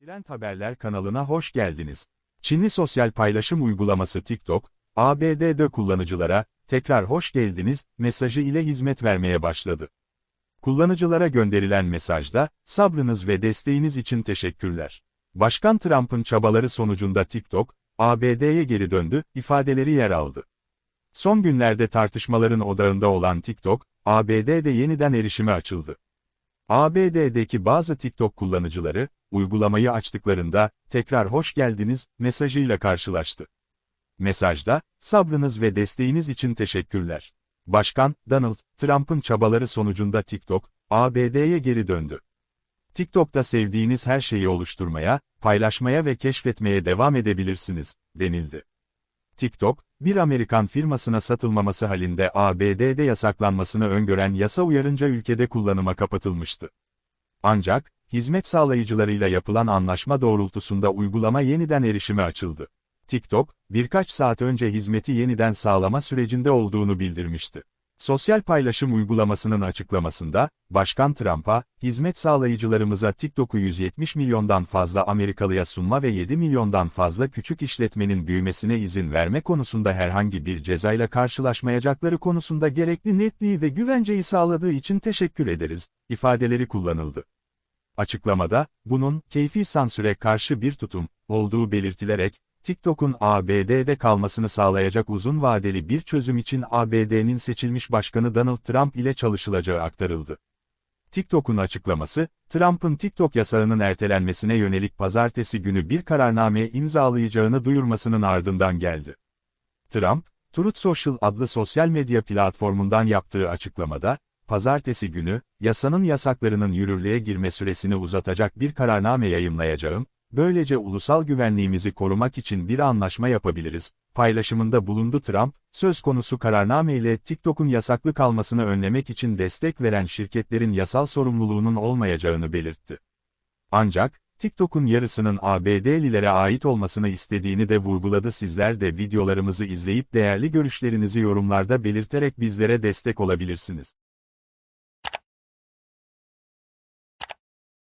Trend Haberler kanalına hoş geldiniz. Çinli sosyal paylaşım uygulaması TikTok, ABD'de kullanıcılara, tekrar hoş geldiniz, mesajı ile hizmet vermeye başladı. Kullanıcılara gönderilen mesajda, sabrınız ve desteğiniz için teşekkürler. Başkan Trump'ın çabaları sonucunda TikTok, ABD'ye geri döndü, ifadeleri yer aldı. Son günlerde tartışmaların odağında olan TikTok, ABD'de yeniden erişime açıldı. ABD'deki bazı TikTok kullanıcıları, uygulamayı açtıklarında, tekrar hoş geldiniz, mesajıyla karşılaştı. Mesajda, sabrınız ve desteğiniz için teşekkürler. Başkan, Donald Trump'ın çabaları sonucunda TikTok, ABD'ye geri döndü. TikTok'ta sevdiğiniz her şeyi oluşturmaya, paylaşmaya ve keşfetmeye devam edebilirsiniz, denildi. TikTok, bir Amerikan firmasına satılmaması halinde ABD'de yasaklanmasını öngören yasa uyarınca ülkede kullanıma kapatılmıştı. Ancak, hizmet sağlayıcılarıyla yapılan anlaşma doğrultusunda uygulama yeniden erişime açıldı. TikTok, birkaç saat önce hizmeti yeniden sağlama sürecinde olduğunu bildirmişti. Sosyal paylaşım uygulamasının açıklamasında, Başkan Trump'a, hizmet sağlayıcılarımıza TikTok'u 170 milyondan fazla Amerikalıya sunma ve 7 milyondan fazla küçük işletmenin büyümesine izin verme konusunda herhangi bir cezayla karşılaşmayacakları konusunda gerekli netliği ve güvenceyi sağladığı için teşekkür ederiz, ifadeleri kullanıldı. Açıklamada, bunun, keyfi sansüre karşı bir tutum, olduğu belirtilerek, TikTok'un ABD'de kalmasını sağlayacak uzun vadeli bir çözüm için ABD'nin seçilmiş başkanı Donald Trump ile çalışılacağı aktarıldı. TikTok'un açıklaması, Trump'ın TikTok yasağının ertelenmesine yönelik pazartesi günü bir kararname imzalayacağını duyurmasının ardından geldi. Trump, Truth Social adlı sosyal medya platformundan yaptığı açıklamada, pazartesi günü, yasanın yasaklarının yürürlüğe girme süresini uzatacak bir kararname yayımlayacağım, böylece ulusal güvenliğimizi korumak için bir anlaşma yapabiliriz, paylaşımında bulundu Trump, söz konusu kararname ile TikTok'un yasaklı kalmasını önlemek için destek veren şirketlerin yasal sorumluluğunun olmayacağını belirtti. Ancak, TikTok'un yarısının ABD'lilere ait olmasını istediğini de vurguladı sizler de videolarımızı izleyip değerli görüşlerinizi yorumlarda belirterek bizlere destek olabilirsiniz.